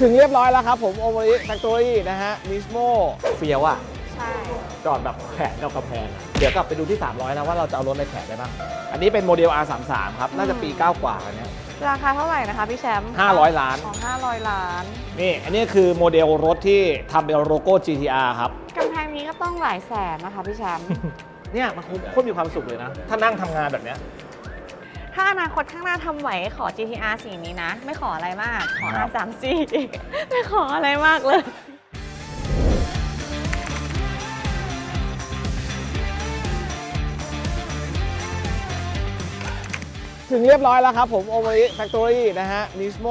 ถึงเรียบร้อยแล้วครับผมโอม r ิแฟคทอรี่นะฮะนิสโมเฟียวอะใช่ จอดแบบแขวนกับกำแพง เดี๋ยวกลับไปดูที่ 300 นะว่าเราจะเอารถอะไรแขวนได้บ้าง อันนี้เป็นโมเดล R33 ครับ น่าจะปี 9 กว่าอันเนี้ย ราคาเท่าไหร่นะคะพี่แชมป์500ล้าน ของ500 ล้าน นี่ อันนี้คือโมเดลรถที่ทำเป็นโลโก้ GTR ครับ กำแพงนี้ก็ต้องหลายแสนนะคะพี่แชมป์ เนี่ยมันโคตรมีความสุขเลยนะ ถ้านั่งทำงานแบบเนี้ย ถ้าอนาคตข้างหน้าทำไหวขอ GTR สีนี้นะ ไม่ขออะไรมาก ขอ ครับ R34 ไม่ขออะไรมากเลย ถึงเรียบร้อยแล้วครับผมโอม r ิแฟคทอรี่นะฮะนิสโม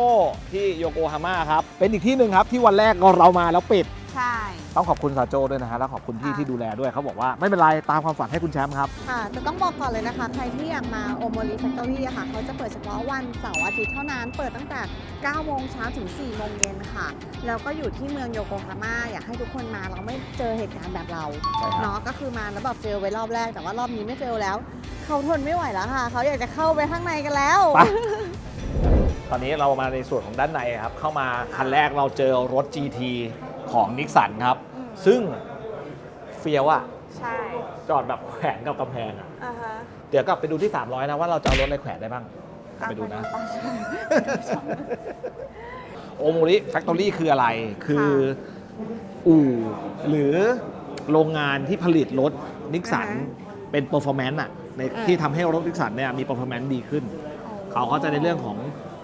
ที่โยโกฮาม่าครับ เป็นอีกที่หนึ่งครับที่วันแรกเรามาแล้วปิด ใช่ ต้องขอบคุณซาโจด้วยนะฮะแล้วขอบคุณพี่ค่ะ ที่ดูแลด้วยเขาบอกว่าไม่เป็นไรตามความฝันให้คุณแชมป์ครับ ค่ะจะต้องบอกก่อนเลยนะคะ ใครที่อยากมาโอโมริแฟคทอรี่อะค่ะ เขาจะเปิดเฉพาะวันเสาร์อาทิตย์เท่านั้น เปิดตั้งแต่ 9 โมงเช้าถึง 4 โมงเย็นค่ะ แล้วก็อยู่ที่เมืองโยโกฮาม่า อยากให้ทุกคนมาเราไม่เจอเหตุการณ์แบบเรา ใช่ครับ เนาะ ก็คือมาแล้วแบบเฟลไว้รอบแรก แต่ว่ารอบนี้ไม่เฟลแล้ว เขาทนไม่ไหวแล้วค่ะ เขาอยากจะเข้าไปข้างในกันแล้ว ไป ตอนนี้เรามาในส่วนของด้านในครับ เข้ามาคันแรกเราเจอรถ GT ของนิกสันครับ อืมซึ่งเฟียวอะใช่จอดแบบแขวนกับกำแพงอะอ่าฮะเดี๋ยวกลับไปดูที่ 300 นะว่าเราจะเอารถอะไรแขวนได้บ้างกลับไปดูนะโอโมริแฟคทอรี่คืออะไร คืออู่หรือโรงงานที่ผลิตรถนิกสันอ่าฮะเป็นเปอร์ฟอร์แมนซ์อะในอ่าที่ทำให้รถนิกสันเนี่ยมีเปอร์ฟอร์แมนซ์ดีขึ้น เขาก็จะในเรื่องของ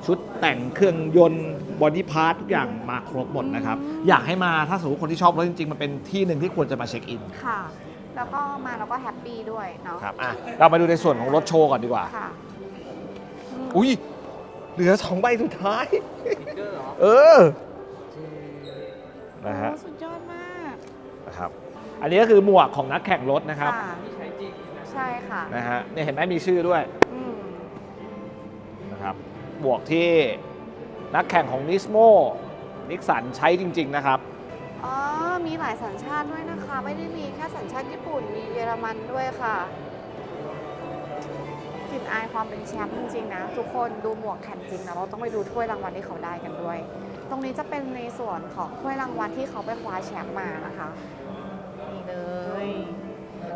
ชุดแต่งเครื่องยนต์บอดี้พาร์ททุกอย่างมาครบหมดนะครับ อยากให้มาถ้าสมมติคนที่ชอบรถจริงๆ มันเป็นที่หนึ่งที่ควรจะมาเช็คอิน ค่ะ แล้วก็มาแล้วก็แฮปปี้ด้วยเนาะครับอะเรามาดูในส่วนของรถโชว์ก่อนดีกว่า ค่ะมอุ้ยเหลือสองใบสุดท้าย เออนะฮะโอ้สุดยอดมากนะครับ อันนี้ก็คือหมวกของนักแข่งรถนะครับ ค่ะใช่ค่ะนะฮะเนี่ยเห็นไหมมีชื่อด้วย อืมนะครั บวกที่นักแข่งของนิสโมนิกสันใช้จริง ๆ นะครับ อ๋อ มีหลายสัญชาติด้วยนะคะ ไม่ได้มีแค่สัญชาติญี่ปุ่น มีเยอรมันด้วยค่ะกลิ่นอายความเป็นแชมป์จริงๆนะ ทุกคนดูหมวกแข่งจริงนะ เราต้องไปดูถ้วยรางวัลที่เขาได้กันด้วย ตรงนี้จะเป็นในส่วนของถ้วยรางวัลที่เขาไปคว้าแชมป์มานะคะนี่เลย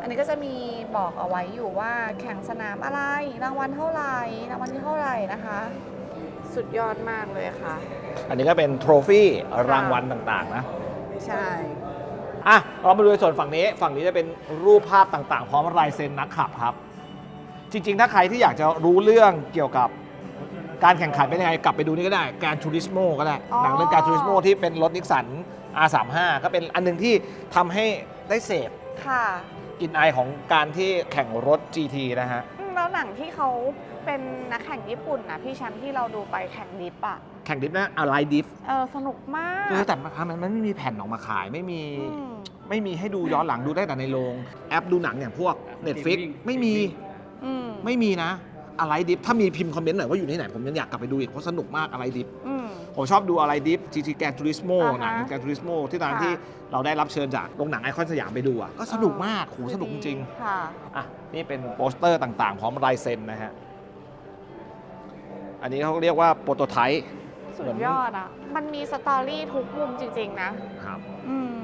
อันนี้ก็จะมีบอกเอาไว้อยู่ว่าแข่งสนามอะไร รางวัลเท่าไหร่รางวัลที่เท่าไหร่นะคะ สุดยอดมากเลยค่ะ อันนี้ก็เป็นโทรฟี่รางวัลต่างๆนะ ใช่ อะเรามาดูในส่วนฝั่งนี้ ฝั่งนี้จะเป็นรูปภาพต่างๆ พร้อมลายเซ็นนักขับครับ จริงๆ ถ้าใครที่อยากจะรู้เรื่องเกี่ยวกับการแข่งขันเป็นยังไง กลับไปดูนี่ก็ได้ การทูริสโมก็ได้อ๋อหนังเรื่องการทูริสโมที่เป็นรถนิกสัน R35 ก็เป็นอันหนึงที่ทำให้ได้เสพค่ะกลินอายของการที่แข่งรถ GT นะฮะอืม แล้วหนังที่เขาเป็นนักแข่งญี่ปุ่นนะพี่แชมป์ที่เราดูไปแข่งดิฟอะแข่งดิฟนะอะไรดิฟเออสนุกมากเออแต่มันมันไม่มีแผ่นออกมาขายไม่มี อืม ไม่มีให้ดูย้อนหลังดูได้แต่ในโรงแอปดูหนังอย่างพวก Netflix ไม่มี อืมไม่มีนะ อะไรดิฟถ้ามีพิมพ์คอมเมนต์หน่อยว่าอยู่ที่ไหนผมยังอยากกลับไปดูอีกเพราะสนุกมากอะไรดิฟ อืม ผมชอบดูอะไรดิฟ GT แกนทูริสโมอ่าฮะหนังแกนทูริสโมที่ตอนค่ะ ที่เราได้รับเชิญจากโรงหนังไอคอนสยามไปดูอะก็สนุกมากโหสนุกจริงค่ะๆอะนี่เป็นโปสเตอร์ต่างๆ พร้อมลายเซ็นนะฮะ อันนี้เขาเรียกว่าโปรโตไทป์สุดยอดอะมันมีสตอรี่ทุกมุมจริง ๆ นะ ครับอืม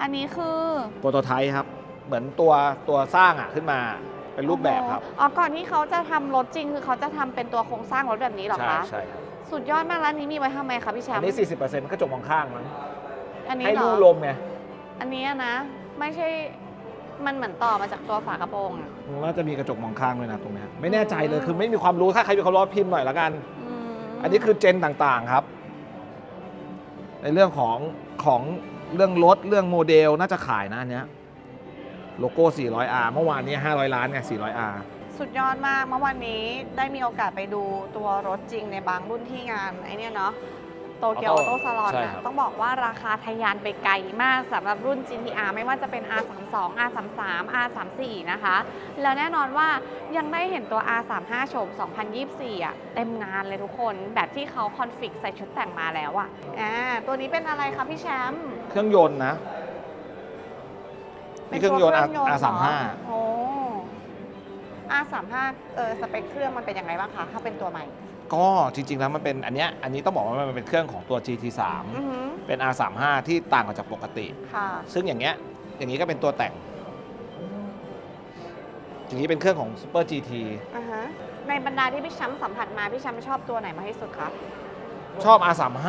อันนี้คือโปรโตไทป์ครับ เหมือนตัวตัวสร้างอะขึ้นมาเป็นรูปแบบครับ อ๋อ ก่อนที่เขาจะทำรถจริงคือเขาจะทำเป็นตัวโครงสร้างรถแบบนี้เหรอใช่คะ ใช่ครับ สุดยอดมากแล้วอันนี้มีไว้ทำไมคะพี่แชอัมนป์นี้ 40%กระจกมองข้างมั้งอันนี้ให้เหรรูอลมไงอันนี้อะนะ ไม่ใช่มันเหมือนต่อมาจากตัวฝากระโปรงอะน่าจะมีกระจกมองข้างด้วยนะตรงเนี้ยไม่แน่ใจเลยคือไม่มีความรู้ถ้าใครมีความรู้พิมพ์หน่อยละกันอืมอันนี้คือเจนต่างๆครับ ในเรื่องของของเรื่องรถเรื่องโมเดลน่าจะขายนะอันเนี้ยโลโก้ 400R เมื่อวานนี้500 ล้านไง 400R สุดยอดมากเมื่อวันนี้ได้มีโอกาสไปดูตัวรถจริงในบางรุ่นที่งานไอเนี่ยเนาะโตเกียวออ Auto โต้ซาลอนใช่นะครับ ต้องบอกว่าราคาทะยานไปไกลมากสำหรับรุ่น GTR ไม่ว่าจะเป็น R32 R33 R34 นะคะ แล้วแน่นอนว่ายังได้เห็นตัว R35 โฉม 2024 อะ เต็มงานเลยทุกคนแบบที่เขาคอนฟิกใส่ชุดแต่งมาแล้วอะอ่าตัวนี้เป็นอะไรคะพี่แชมป์เครื่องยนต์นะ นี่เครื่องยนต์ R- เหร R35 โอ้ R35 เออสเปคเครื่องมันเป็นยังไงบ้างคะถ้าเป็นตัวใหม่ ก็จริง ๆ แล้วมันเป็นอันเนี้ยอันนี้ต้องบอกว่ามันเป็นเครื่องของตัว GT3 อือหือเป็น R35 ที่ต่างออกจากปกติ ค่ะ ซึ่งอย่างเงี้ยอย่างนี้ก็เป็นตัวแต่ง อย่างนี้เป็นเครื่องของ Super GT อ่าฮะ ในบรรดาที่พี่แชมป์สัมผัสมา พี่แชมป์ชอบตัวไหนมากที่สุดคะ ชอบ R35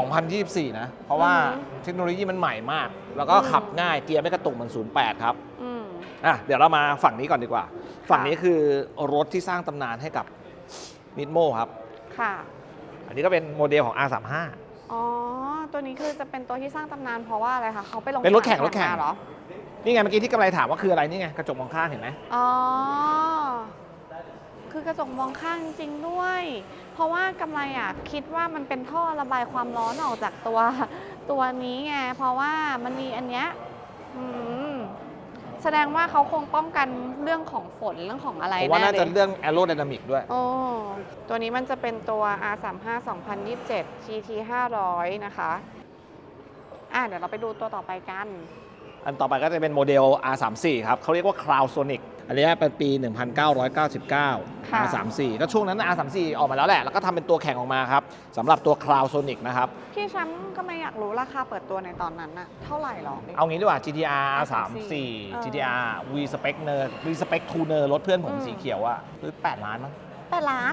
2024 นะ เพราะว่าอือฮึเทคโนโลยีมันใหม่มาก แล้วก็อืม ขับง่ายเกียร์ไม่กระตุกเหมือน 08 ครับ อืม อะเดี๋ยวเรามาฝั่งนี้ก่อนดีกว่า ฝั่งนี้คือรถที่สร้างตำนานให้กับนิดโมครับ ค่ะ อันนี้ก็เป็นโมเดลของ R35 อ๋อ ตัวนี้คือจะเป็นตัวที่สร้างตำนานเพราะว่าอะไรคะเขาไปลงเป็นรถแข่งสามรถแข่งมาเหรอ นี่ไงเมื่อกี้ที่กำไรถามว่าคืออะไรนี่ไงกระจกมองข้างเห็นไหม อ๋อ คือกระจกมองข้างจริงด้วย เพราะว่ากำไรอะคิดว่ามันเป็นท่อระบายความร้อนออกจากตัว ตัวนี้ไง เพราะว่ามันมีอันเนี้ยอืม แสดงว่าเขาคงป้องกันเรื่องของฝนเรื่องของอะไรผมว่าแน่น่าเลจะยเรื่อง aerodynamic ด้วย โอ้ตัวนี้มันจะเป็นตัว R35 2027 GT 500นะคะอะเดี๋ยวเราไปดูตัวต่อไปกัน อันต่อไปก็จะเป็นโมเดล R34 ครับเขาเรียกว่า Cloud Sonic อันนี้เป็นปี 1999 ค่ะ R34 ก็ช่วงนั้น R34 ออกมาแล้วแหละ แล้วก็ทำเป็นตัวแข่งออกมาครับสำหรับตัว Cloud Sonic นะครับ พี่แชมป์ก็ไม่อยากรู้ราคาเปิดตัวในตอนนั้นน่ะ เท่าไหร่หรอเอางี้ดีกว่า GTR R34 R34 เออ GTR V Spec Ner V Spec Tuner รถเพื่อนผมอืม สีเขียวอะซื้อ8ล้านมั้งแปดล้าน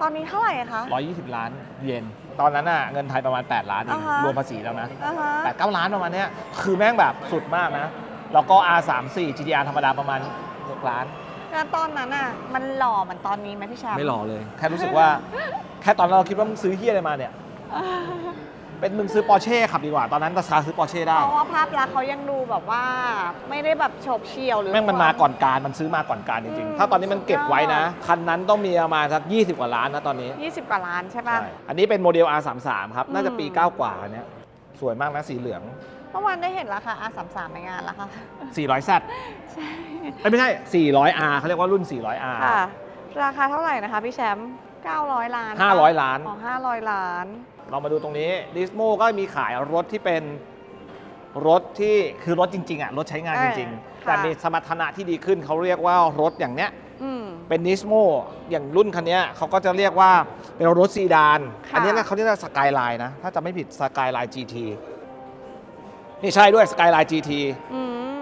ตอนนี้เท่าไหร่คะ 120 ล้านเยนตอนนั้นอะเงินไทยประมาณ 8 ล้านเองอ่าฮะ รวมภาษีแล้วนะ อ่าฮะแปดเก้าล้านประมาณเนี้ยคือแม่งแบบสุดมากนะ แล้วก็ R34 GTR ธรรมดาประมาณ 6ล้าน แล้วตอนนั้นอะ มันหล่อเหมือนตอนนี้ไหมพี่แชมป์ไม่หล่อเลย แค่รู้สึกว่า แค่ตอนนั้นเราคิดว่ามึงซื้อเฮียอะไรมาเนี่ย เป็นมึงซื้อปอร์เช่ขับดีกว่า ตอนนั้นราคาซื้อปอร์เช่ได้เพราะว่าภาพลักษณ์เขายังดูแบบว่า ไม่ได้แบบโฉบเฉี่ยวหรือ แม่งมันมาก่อนการมันซื้อมาก่อนการจริงอืม ๆ ถ้าตอนนี้มันเก็บไว้นะคันนั้นต้องมีประมาณสัก20 กว่าล้านนะตอนนี้20กว่าล้านใช่ป่ะ ใช่อันนี้เป็นโมเดล R33 ครับน่าจะปี อืม 9 กว่าอันเนี้ยสวยมากนะสีเหลือง เมื่อวานได้เห็นราคา R33 ในงานแล้วค่ะ400 Z ใช่เอ้ยไม่ใช่ 400R เขาเรียกว่ารุ่น 400R ค่ะ ราคาเท่าไหร่นะคะพี่แชมป์900 ล้าน500 ล้าน อ๋อ500 ล้าน เรามาดูตรงนี้ดิสโมก็มีขายรถที่เป็นรถที่คือรถจริงๆอะรถใช้งานจริงเออๆแต่ค่ะมีสมรรถนะที่ดีขึ้นเขาเรียกว่ารถอย่างเนี้ยอืม เป็นนิสโมอย่างรุ่นคันเนี้ยเขาก็จะเรียกว่าเป็นรถซีดาน ค่ะ อันนี้นะเขาเรียกว่าสกายไลน์นะ ถ้าจะไม่ผิดสกายไลน์ GT นี่ใช่ด้วยสกายไลน์ GT อืม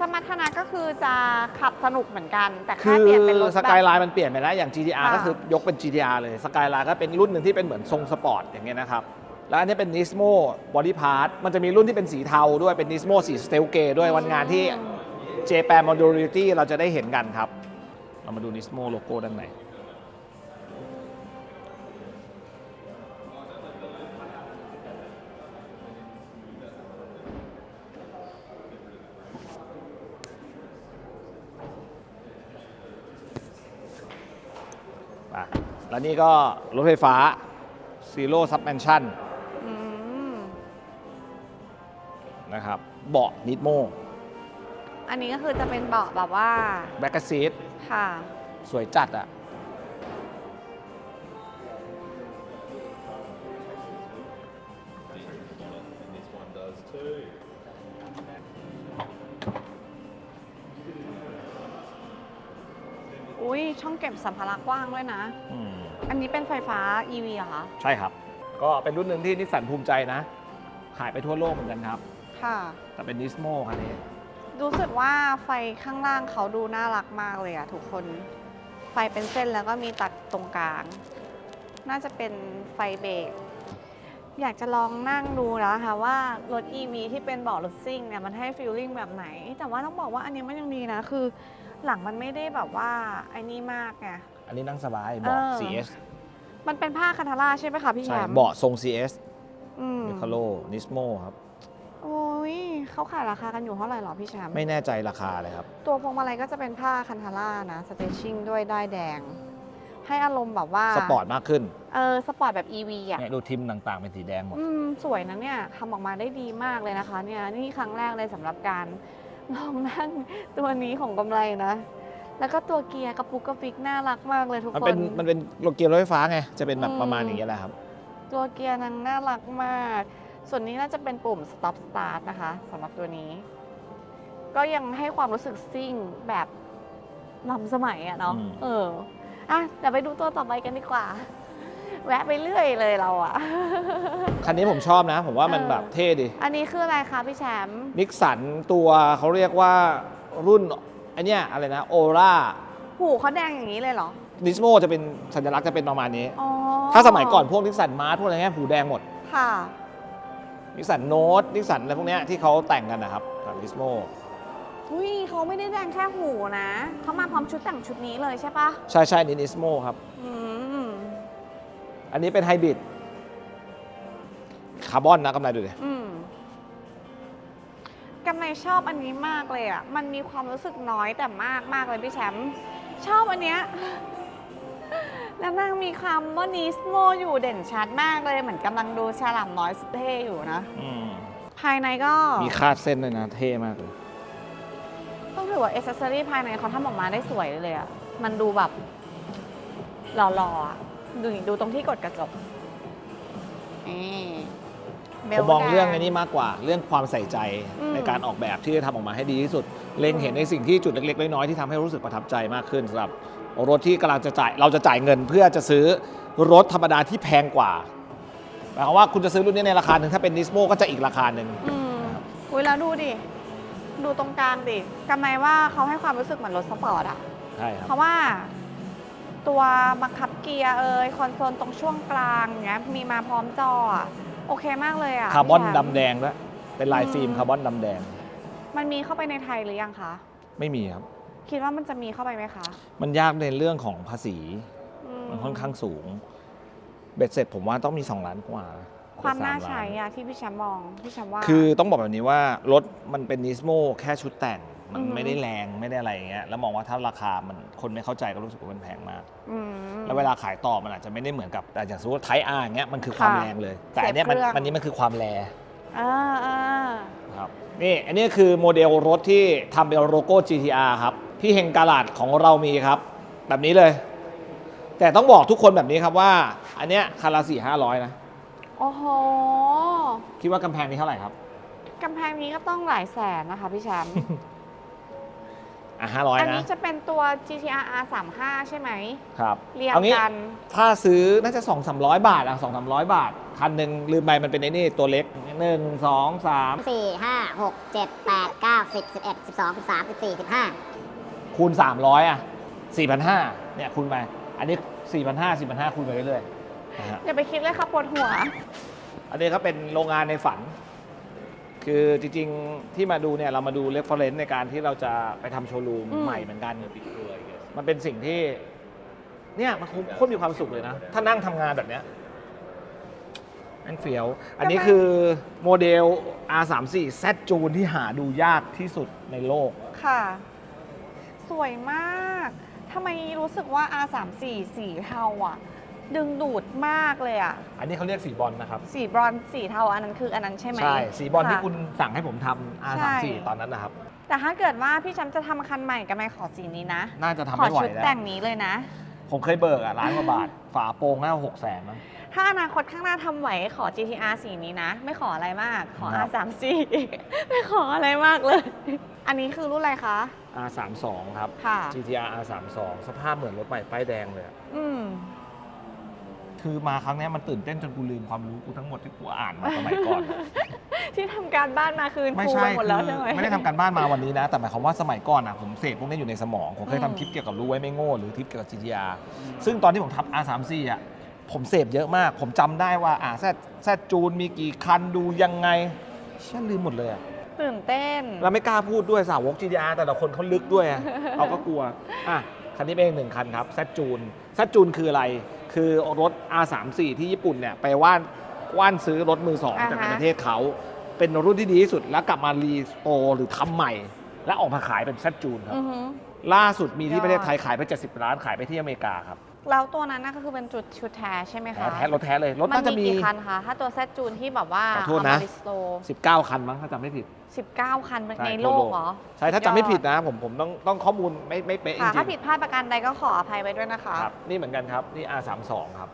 สมรรถนะก็คือจะขับสนุกเหมือนกัน แต่คืแค่อเปลี่ยนเป็นรถสแบบกายไลน์มันเปลี่ยนไปแล้วอย่าง GTR ค่ะก็คือยกเป็น GTR เลยสกายไลน์ก็เป็นรุ่นหนึ่งที่เป็นเหมือนทรงสปอร์ตอย่างเงี้ยนะครับ แล้วอันนี้เป็น Nismo Body Part มันจะมีรุ่นที่เป็นสีเทาด้วยเป็น Nismo สีสเตลเกด้วยวันงานที่ Japan Modularity เราจะได้เห็นกันครับ เรามาดู Nismo โลโก้ด้านใน แล้วนี่ก็รถไฟฟ้า Zero Suspension อืมนะครับ เบาะนิดโมอันนี้ก็คือจะเป็นเบาะแบบว่า แบ็กซีทค่ะ สวยจัดอะ ช่องเก็บสัมภาระกว้างด้วยนะ อืมอันนี้เป็นไฟฟ้า EV เหรอคะ ใช่ครับ ก็เป็นรุ่นหนึ่งที่นิสสันภูมิใจนะ ขายไปทั่วโลกเหมือนกันครับ ค่ะ แต่เป็นนิสโมคันนี้ รู้สึกว่าไฟข้างล่างเขาดูน่ารักมากเลยอะทุกคน ไฟเป็นเส้นแล้วก็มีตัดตรงกลาง น่าจะเป็นไฟเบรก อยากจะลองนั่งดูแล้วค่ะว่ารถ EV ที่เป็นเบาะรถซิ่งเนี่ยมันให้ฟีลลิ่งแบบไหน แต่ว่าต้องบอกว่าอันนี้มันยังดีนะ คือ หลังมันไม่ได้แบบว่าไอ้นี่มากไง อันนี้นั่งสบายเบาะ เออ CS มันเป็นผ้าคันธาร่าใช่ไหมคะพี่แชใช่มป์เบาะทรง CS อืมมิคาโลนิสโมครับ โอ้ยเขาขายราคากันอยู่เท่าไหร่หรอพี่แชมป์ไม่แน่ใจราคาเลยครับ ตัวพวงมาลัยก็จะเป็นผ้าคันธาร่านะสเตชชิ่งด้วยได้ายแดง ให้อารมณ์แบบว่าสปอร์ตมากขึ้นเออสปอร์ตแบบ EV อะ เนี่ยดูทิมต่างๆ เป็นสีแดงหมด อืมสวยนะเนี่ยทำออกมาได้ดีมากเลยนะคะเนี่ยนี่ครั้งแรกเลยสำหรับการ ลองนั่งตัวนี้ของกำไรนะ แล้วก็ตัวเกียร์กระปุกกระปิกน่ารักมากเลยทุกมันคเป็นน มันเป็นรถเกียร์รถไฟฟ้าไง จะเป็นแบบอืม ประมาณอย่างเงี้ยแหละครับ ตัวเกียร์นางน่ารักมาก ส่วนนี้น่าจะเป็นปุ่ม stop start นะคะสำหรับตัวนี้ ก็ยังให้ความรู้สึกซิ่งแบบล้ำสมัยอะเนาะ อืม เออ อะ เดี๋ยวไปดูตัวต่อไปกันดีกว่า แวะไปเรื่อยเลยเราอะ คันนี้ผมชอบนะ ผมว่ามันเออ แบบเท่ดีอันนี้คืออะไรคะพี่แชมป์นิกสันตัวเขาเรียกว่ารุ่นไอเนี้ยอะไรนะโอราหูเขาแดงอย่างนี้เลยเหรอ นิสโมจะเป็นสัญลักษณ์จะเป็นประมาณนี้ อ๋อถ้าสมัยก่อนพวกนิสสันมาร์ทพวกอะไรเงี้ยหูแดงหมดค่ะ นิสสันโนตนิสสันอะไรพวกเนี้ยที่เขาแต่งกันนะครับกับนิสโมอุ้ยเขาไม่ได้แดงแค่หูนะ เขามาพร้อมชุดแต่งชุดนี้เลยใช่ปะใช่ใช่นี่นิสโมครับ อืม อันนี้เป็นไฮบริดคาร์บอนนะกำไรดูดิอืมกำไรชอบอันนี้มากเลยอะ มันมีความรู้สึกน้อยแต่มากมากเลยพี่แชมป์ชอบอันเนี้ย แล้วนางมีคำว่านิสโมอยู่เด่นชัดมากเลย เหมือนกำลังดูฉลามน้อยสุดเท่อยู่นะ อืมภายในก็ มีคาดเส้นด้วยนะ เท่มากเลย ต้องถือว่าเอเซอรี่ภายในเขาทำออกมาได้สวยเลยอะมันดูแบบหล่อๆอะ ดูดิดูตรงที่กดกระจกนี่เบผลมมองแดเรื่องอันนี้มากกว่าเรื่องความใส่ใจอืมในการออกแบบที่จะทำออกมาให้ดีที่สุด เล็งเห็นในสิ่งที่จุดเล็กๆน้อยๆที่ทำให้รู้สึกประทับใจมากขึ้นสำหรับรถที่กำลังจะจ่ายเราจะจ่ายเงินเพื่อจะซื้อรถธรรมดาที่แพงกว่าหมายความว่าคุณจะซื้อรุ่นนี้ในราคาหนึ่งถ้าเป็นนิสโมก็จะอีกราคาหนึ่ง อืมอุ้ยแล้วดูดิ ดูตรงกลางดิกำไมว่าเขาให้ความรู้สึกเหมือนรถสปอร์ตอะ ใช่ครับ เพราะว่า ตัวบังคับเกียร์เอยคอนโซลตรงช่วงกลางเนี้ยมีมาพร้อมจออะโอเคมากเลยอะคาร์บอนพี่ชมดำแดงด้วยเป็นลายฟิล์มอืม คาร์บอนดำแดงมันมีเข้าไปในไทยหรือยังคะ ไม่มีครับ คิดว่ามันจะมีเข้าไปไหมคะมันยากในเรื่องของภาษีอืมันค่อนข้างสูง เบ็ดเสร็จผมว่าต้องมี 2 ล้านกว่าความน่าสล้ใช้อะที่พี่แชมป์มองพี่แชมป์ว่า คือต้องบอกแบบนี้ว่ารถมันเป็นนิสโมแค่ชุดแต่งมันอือหือไม่ได้แรงไม่ได้อะไรอย่างเงี้ยแล้วมองว่าถ้าราคามันคนไม่เข้าใจก็รู้สึกว่ามันแพงมาก อืม แล้วเวลาขายต่อมันอาจจะไม่ได้เหมือนกับแต่อย่างสมมติไทอาร์อย่างเงี้ยมันคือความค่ะแรงเลย แต่อันเนี้ยมันเสียบเครื่องมันนี้มันคือความแรงอ่าอ่าครับนี่อันนี้คือโมเดลรถที่ทำเป็นโลโก้ GTR ครับที่เฮงกาลาดของเรามีครับ แบบนี้เลย แต่ต้องบอกทุกคนแบบนี้ครับว่า อันเนี้ยคันละสี่ห้าร้อยนะโอ้โหคิดว่ากำแพงนี้เท่าไหร่ครับ กำแพงนี้ก็ต้องหลายแสนนะคะพี่แชมป์ อะห้าร้อยอันนะนี้จะเป็นตัว GTR R35 ใช่ไหม ครับเรียงเอางี้กัน ถ้าซื้อน่าจะ 2 3 0 0 บาทอะ2 3 0 0 บาท คันหนึ่งลืมไปมันเป็นไอ้นี่ตัวเล็ก1 2 3สี่ห้าหกเจ็ดแปดเก้าสิบสิบเอ็ดสิบสองสิบสามสิบสี่สิบห้าคูณ 300 อะ 4,500เนี่ยคูณไป อันนี้ 4,500 4,500คูณไปเรื่อยๆนะฮะอย่าไปคิดเลยค่ะปวดหัว อันนี้ก็เป็นโรงงานในฝัน คือจริงๆ ที่มาดูเนี่ยเรามาดูเรฟเฟรนซ์ในการที่เราจะไปทำโชว์รูมอืม ใหม่เหมือนกัน มันเป็นสิ่งที่ เนี่ยมันโคตรมีความสุขเลยนะ ถ้านั่งทำงานแบบเนี้ยนั่นเฟี้ยว อันนี้คือโมเดล R34 Z จูนที่หาดูยากที่สุดในโลก ค่ะ สวยมาก ทำไมรู้สึกว่า R34 สีเทาอะ ดึงดูดมากเลยอะ อันนี้เขาเรียกสีบอลนะครับ สีบรอนซ์สีเทาอันนั้นคืออันนั้นใช่ไหมใช่ สีบอลที่ะ คุณสั่งให้ผมทำใช่ R34 ตอนนั้นนะครับ แต่ถ้าเกิดว่าพี่แชมป์จะทำคันใหม่กับไม่ขอสีนี้นะ น่าจะทำขอไม่ไหวชุดแล้ว แต่งนี้เลยนะ ผมเคยเบิกอะล้านกว่าบาท ฝาโปร่งน่าหกแสนมั้ง ถ้าอนาคตข้างหน้าทำไหวขอ GTR สีนี้นะ ไม่ขออะไรมาก ขอ ครับ R34 ไม่ขออะไรมากเลย อันนี้คือรุ่นอะไรคะ R32 ครับ ค่ะ GTR R32 สภาพเหมือนรถใหม่ป้ายแดงเลยอะอืม คือมาครั้งเนี้ยมันตื่นเต้นจนกูลืมความรู้กูทั้งหมดที่กูอ่านมาสมัยก่อน ที่ทำการบ้านมาคืนไม่ครูใช่ไปหมดแล้วคืใช่ไหม ไม่ได้ทำการบ้านมาวันนี้นะ แต่หมายความว่าสมัยก่อนอะผมเสพพวกนี้อยู่ในสมอง ผมเคยอืม ทำคลิปเกี่ยวกับรู้ไว้ไม่โง่หรือคลิปเกี่ยวกับ GTR ซึ่งตอนที่ผมทำ R34 อะผมเสพเยอะมาก ผมจำได้ว่าอ่าแซดแซดจูนมีกี่คันดูยังไงเชื่อลืมหมดเลยอะตื่นเต้นเราไม่กล้าพูดด้วยสาวก GTR แต่ละคนเขาลึกด้วยอะ เราก็กลัวอะคันนี้เป็นอีกหนึ่งคันครับแซดจูนแซดจูนคืออะไร คือรถ R34 ที่ญี่ปุ่นเนี่ยไปว่านว่านซื้อรถมือสองอ่าฮะ จากในประเทศเขาเป็นรุ่นที่ดีที่สุดแล้วกลับมารีสโตร์หรือทำใหม่ แล้วออกมาขายเป็นแซดจูนครับ อือหือ ล่าสุดมีที่ยอดประเทศไทยขายไป 70 ล้านขายไปที่อเมริกาครับ แล้วตัวนั้นน่ะก็คือเป็นจุดชุดแท้ใช่ไหมแท้คะแท้รถแท้เลย รถมันน่าจะมีมี กี่คันคะ ถ้าตัวแซดจูนที่แบบว่าขอโทษเอานะมาดิสโต19 คันมั้งถ้าจำไม่ผิด19คันใช่ในทั่โลวโลก กเหรอใช่ถ้าจำไม่ผิดนะ ผมผมต้องต้องข้อมูลไม่ไม่เป๊ะจค่ะ ริถ้างผิดพลาดประการใดก็ขออภัยไว้ด้วยนะคะ ๆครับนี่เหมือนกันครับนี่ R32 ครับ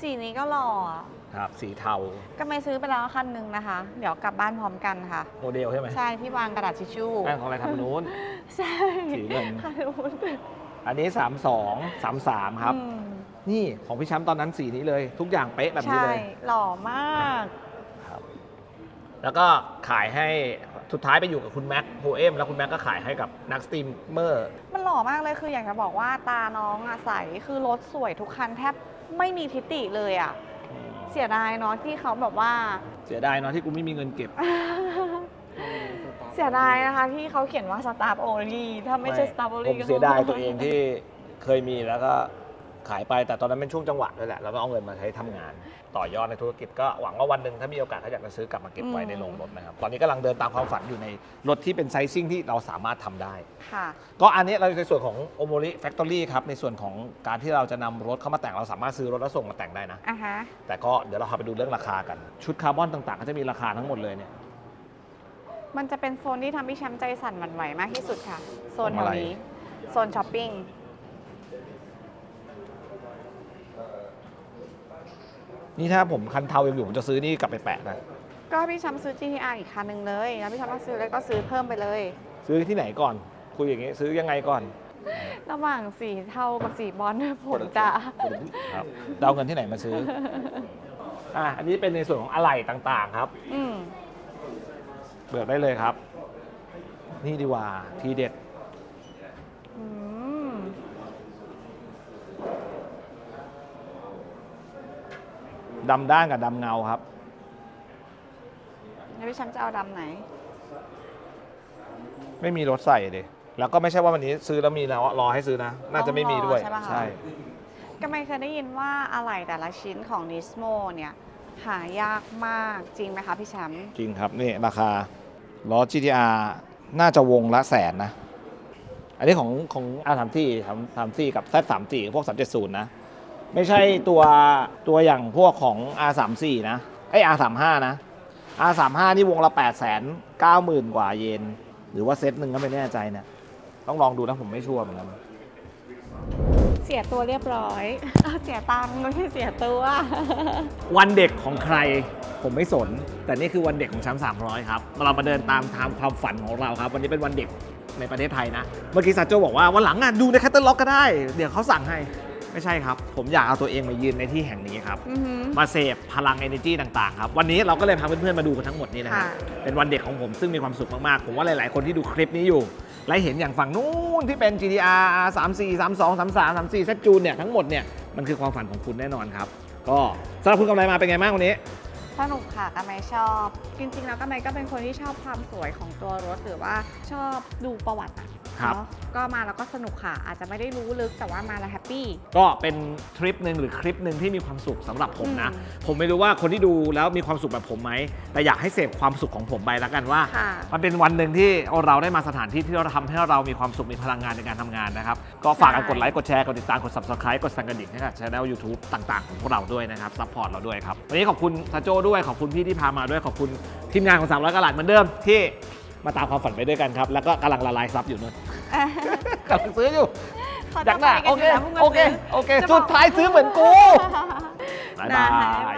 สีนี้ก็หล่ออะครับสีเทาก็ไม่ซื้อไปแล้วคันหนึ่งนะคะ เดี๋ยวกลับบ้านพร้อมกันค่ะ โมเดลใช่ไหมใช่ที่วางกระดาษทิชชู่แป้งของอะไรทำนู้น ใช่สีเงินคันนู้น อันนี้ 32 33 ครับ อืมนี่ของพี่แชมป์ตอนนั้นสีนี้เลย ทุกอย่างเป๊ะแบบนี้ใช่เลย หล่อมากครับแล้วก็ขายให้สุดท้ายไปอยู่กับคุณแม็กโฮเอมแล้วคุณแม็กก็ขายให้กับนักสตรีมเมอร์ มันหล่อมากเลยคืออยากจะบอกว่าตาน้องอะใสคือรถสวยทุกคันแทบไม่มีทิฏฐิเลยอะเสียดายเนาะที่เขาแบบว่า เสียดายเนาะที่กูไม่มีเงินเก็บเสียดายนะคะที่เขาเขียนว่าสตาร์ o โอลีถ้าไม่ใช่สตาร์ o โอผลีมเสียดายตัวเองที่เคยมีแล้วก็ขายไปแต่ตอนนั้นเป็นช่วงจังหวะด้วยแหละแล้วก็เอาเงินมาใช้ทำงาน ต่อยอดในธุรกิจก็หวังว่าวันหนึ่งถ้ามีโอกาสเขาอยากจะซื้อกลับมาเก็บไว้ในโรงรถนะครับ ตอนนี้กำลังเดินตามความฝันอยู่ในรถที่เป็นไซซิ่งที่เราสามารถทำได้ค่ะก็อันนี้เราในส่วนของ o m o r i Factory ครับ ในส่วนของการที่เราจะนำรถเข้ามาแต่งเราสามารถซื้อรถแล้วส่งมาแต่งได้นะอะฮะแต่ก็เดี๋ยวเราพาไปดูเรื่องราคากันชุดคาร์บอนต่างๆ ก็จะมีราคาทั้งหมดเลยเนี่ย มันจะเป็นโซนที่ทำให้แชมป์ใจสั่นหวั่นไหวมากที่สุดค่ะ โซนแถอะไรวนี้ โซนช้อปปิ้ง นี่ถ้าผมคันเทายังอยู่ผมจะซื้อนี่กลับไปแปะนะ ก็ให้พี่แชมป์ซื้อ GTR อีกคันหนึ่งเลย แล้วพี่แชมป์ก็ซื้อแล้วก็ซื้อเพิ่มไปเลย ซื้อที่ไหนก่อน คุยอย่างงี้ซื้อยังไงก่อนระหว่างสีเทากับสีบอลผมจะ ครับจะเอาเงินที่ไหนมาซื้อ อะอันนี้เป็นในส่วนของอะไหล่ต่างๆครับ อืม เบิกได้เลยครับ นี่ดีกว่าทีเด็ดอืมดำด้านกับดำเงาครับ แล้วพี่แชมป์จะเอาดำไหน ไม่มีรถใส่เลยแล้วก็ไม่ใช่ว่าวันนี้ซื้อแล้วมีแล้วรอให้ซื้อนะ น่าจะไม่มีด้วยต้องรอใช่ปะคะใช่ก็ไม่เคยได้ยินว่าอะไหล่แต่ละชิ้นของนิสโมเนี่ย หายากมากจริงไหมคะพี่แชมป์จริงครับนี่ราคา ล้อ GTR น่าจะวงละแสนนะ อันนี้ของของ R34 34กับ Z34 พวก 370 นะ ไม่ใช่ตัวตัวอย่างพวกของ R34 นะไอ้ย R35 นะ R35 นี่วงละ8 9 0 0 0 0 กว่าเยน หรือว่าเซตหนึ่งก็ไม่แน่ใจเนี่ยต้องลองดูนะผมไม่ชัวร์เหมือนกัน สียตัวเรียบร้อยเสียตังค์ไม่ใช่เสียตัว วันเด็กของใครผมไม่สน แต่นี่คือวันเด็กของแชมป์300 ครับ เรามาเดินตามทางความฝันของเราครับ วันนี้เป็นวันเด็กในประเทศไทยนะ เมื่อกี้ซาโจบอกว่าวันหลังอะดูในแคตตาล็อกก็ได้ เดี๋ยวเขาสั่งให้ ไม่ใช่ครับ ผมอยากเอาตัวเองมายืนในที่แห่งนี้ครับ อือหือ มาเสพพลัง energy ต่างๆ ครับ วันนี้เราก็เลยพาเพื่อนๆ มาดูกันทั้งหมดนี่นะครับค่ะเป็นวันเด็กของผมซึ่งมีความสุขมากๆ ผมว่าหลายๆ คนที่ดูคลิปนี้อยู่ และเห็นอย่างฝั่งนู้นที่เป็น GTR 34 32 33 34 Z จูนเนี่ยทั้งหมดเนี่ยมันคือความฝันของคุณแน่นอนครับ ก็สำหรับคุณกำไรมาเป็นไงบ้างวันนี้ สนุกค่ะกำไมชอบ จริงๆ แล้วกำไมก็เป็นคนที่ชอบความสวยของตัวรถ หรือว่าชอบดูประวัติอะ ครับ เนาะก็มาแล้วก็สนุกค่ะ อาจจะไม่ได้รู้ลึกแต่ว่ามาแล้วแฮปปี้ ก็เป็นทริปหนึ่งหรือคลิปหนึ่งที่มีความสุขสำหรับผมนะ อืมผมไม่รู้ว่าคนที่ดูแล้วมีความสุขแบบผมไหม แต่อยากให้เสพความสุขของผมไปแล้วกันว่า ค่ะ มันเป็นวันหนึ่งที่เราได้มาสถานที่ที่เราทำให้เรามีความสุขมีพลังงานในการทำงานนะครับ ก็ฝากกันกดไลค์กดแชร์กดติดตามกด subscribe กดสั่นกระดิ่งให้กับช่อง YouTube ต่างๆ ของพวกเราด้วยนะครับซัพพอร์ตเราด้วยครับวันนี้ขอบคุณซาโจด้วยขอบคุณพี่ที่พามาด้วยขอบคุณทีมงานของ300กะหลัดเหมือนเดิมที่มาตามความฝันไปด้วยกันครับแล้วก็กำลังละลายซับอยู่นู่น กำลังซื้ออยู่เขาอจะยากได้ไปกันโออเคยู่แล้วพรุ่งนี้โอเคโอเคจะบอกสุดท้ายซื้อเหมือนกูบ๊ายบาย ได้